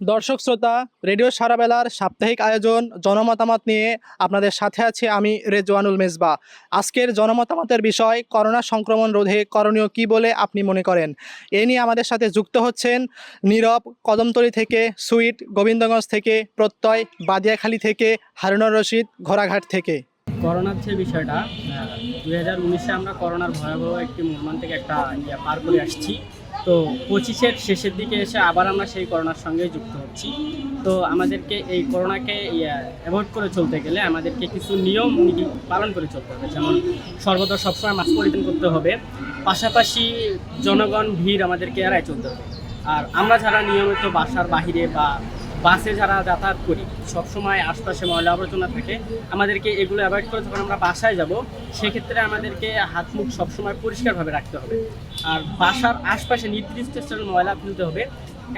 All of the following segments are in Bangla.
দর্শক শ্রোতা, রেডিও সারাবেলার সাপ্তাহিক আয়োজন জনমতামত নিয়ে আপনাদের সাথে আছি আমি রেজওয়ানুল মেজবা। আজকের জনমতামতের বিষয়, করোনা সংক্রমণ রোধে করণীয় কি বলে আপনি মনে করেন? এ নিয়ে আমাদের সাথে যুক্ত হচ্ছেন নীরব কদমতলী থেকে সুইট, গোবিন্দগঞ্জ থেকে প্রত্যয়, বাদিয়াখালী থেকে হারুনুর রশিদ, ঘোড়াঘাট থেকে। করোনার যে বিষয়টা দুই হাজার উনিশে আমরা করোনার ভয়াবহ একটি মর্মান্তিক একটা পার করে আসছি। তো পঁচিশের শেষের দিকে এসে আবার আমরা সেই করোনার সঙ্গে যুক্ত হচ্ছি। তো আমাদেরকে এই করোনাকে অ্যাভয়েড করে চলতে গেলে আমাদেরকে কিছু নিয়ম, নীতি পালন করে চলতে হবে। যেমন সর্বদা সবসময় মাস্ক পরিধান করতে হবে। পাশাপাশি জনগণ, ভিড় আমাদেরকে এড়ায় চলতে হবে। আর আমরা যারা নিয়মিত বাসার বাহিরে বা বাসে যারা যাতায়াত করি, সবসময় আশপাশে ময়লা আবর্জনা থাকে, আমাদেরকে এগুলো অ্যাভয়েড করে যখন আমরা বাসায় যাব, সেক্ষেত্রে আমাদেরকে হাত মুখ সবসময় পরিষ্কারভাবে রাখতে হবে। আর বাসার আশপাশে নির্দিষ্ট স্থানে ময়লা ফেলতে হবে।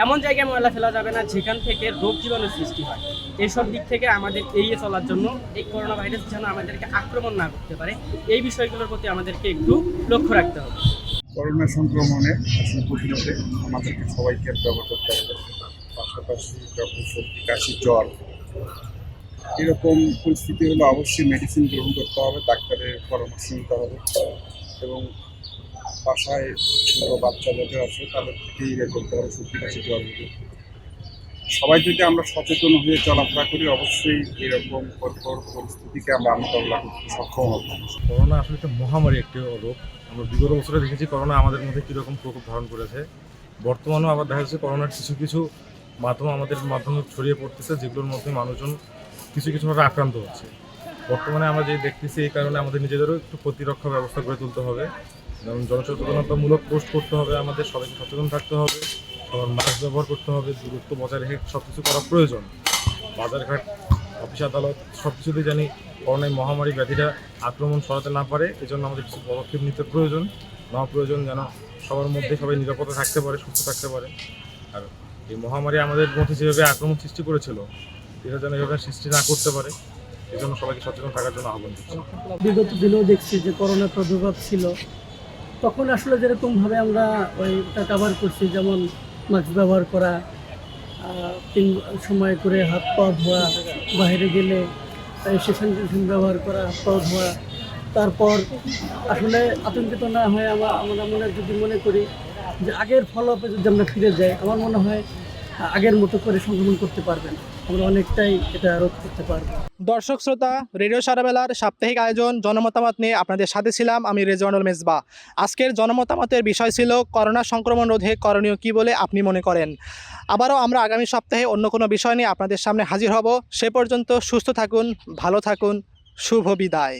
এমন জায়গায় ময়লা ফেলা যাবে না যেখান থেকে রোগ জীবাণুর সৃষ্টি হয়। এইসব দিক থেকে আমাদের এড়িয়ে চলার জন্য এই করোনা ভাইরাস যেন আমাদেরকে আক্রমণ না করতে পারে, এই বিষয়গুলোর প্রতি আমাদেরকে একটু লক্ষ্য রাখতে হবে। করোনা সংক্রমণে আমাদেরকে সবাইকে ব্যবহার করতে হবে। পাশাপাশি যখন সর্দি, কাশি, জ্বর, এরকম পরিস্থিতি হলে অবশ্যই মেডিসিন গ্রহণ করতে হবে, ডাক্তারের পরামর্শ নিতে হবে এবং বাসায় ছোটো বাচ্চা যাদের আছে তাদের থেকেই ইয়ে করতে হবে সর্দি, কাশি, জ্বর। সবাই যদি আমরা সচেতন হয়ে চলাফেরা করি, অবশ্যই এরকম কঠোর পরিস্থিতিকে আমরা মোকাবিলা করতে সক্ষম হব। করোনা আসলে একটা মহামারী একটি রোগ। আমরা বিগত বছরে দেখেছি করোনা আমাদের মধ্যে কীরকম প্রকোপ ধারণ করেছে। বর্তমানেও আবার দেখা যাচ্ছে করোনার কিছু কিছু মাধ্যম আমাদের মাধ্যমে ছড়িয়ে পড়তেছে, যেগুলোর মধ্যে মানুষজন কিছু কিছুভাবে আক্রান্ত হচ্ছে। বর্তমানে আমরা যে দেখতেছি, এই কারণে আমাদের নিজেদেরও একটু প্রতিরক্ষা ব্যবস্থা করে তুলতে হবে। যেমন জনসচেতনতামূলক পোস্ট করতে হবে আমাদের, সবাইকে সচেতন থাকতে হবে। সবার মাস্ক ব্যবহার করতে হবে, দূরত্ব বজায় রেখে সব কিছু করা প্রয়োজন। বাজারঘাট, অফিস আদালত সব কিছুতেই জানি করোনায় মহামারী ব্যাধিটা আক্রমণ সরাতে না পারে, এজন্য আমাদের কিছু পদক্ষেপ নিতে প্রয়োজন। নেওয়া প্রয়োজন যেন সবার মধ্যে সবাই নিরাপদে থাকতে পারে, সুস্থ থাকতে পারে। আর এই মহামারী আমাদের মধ্যে যেভাবে আক্রমণ সৃষ্টি করেছিল, এটা যেন এভাবে সৃষ্টি না করতে পারে, এই জন্য সবাইকে সচেতন থাকার জন্য আহ্বান করছি। বিগত দিনেও দেখছি যে করোনার প্রাদুর্ভাব ছিল। তখন আসলে যেরকমভাবে আমরা ওইটা কাভার করছি, যেমন মাস্ক ব্যবহার করা তিন সময় করে হাত পা ধোয়া, বাইরে গেলে স্যানিটেশন ব্যবহার করা, হাত পা ধোয়া। তারপর আসলে আতঙ্কিত না হয়ে আমরা আমরা যদি মনে করি যে আগের ফলোআপে যদি আমরা ফিরে যাই, আমার মনে হয়, আগের মতো করে সংক্রমণ করতে পারবেন আমরা অনেকটাই এটা রোধ করতে পারব। দর্শক, শ্রোতা, রেডিও সারাবেলার সাপ্তাহিক আয়োজন, জনমতামত নিয়ে আপনাদের সাথে ছিলাম আমি রেজওয়ানুল মেজবা। আজকের জনমতামতের বিষয় ছিল, করোনা সংক্রমণ রোধে করণীয় কি বলে আপনি মনে করেন? আবারও আমরা আগামী সপ্তাহে অন্য কোনো বিষয় নিয়ে আপনাদের সামনে হাজির হব। সে পর্যন্ত সুস্থ থাকুন, ভালো থাকুন, শুভ বিদায়।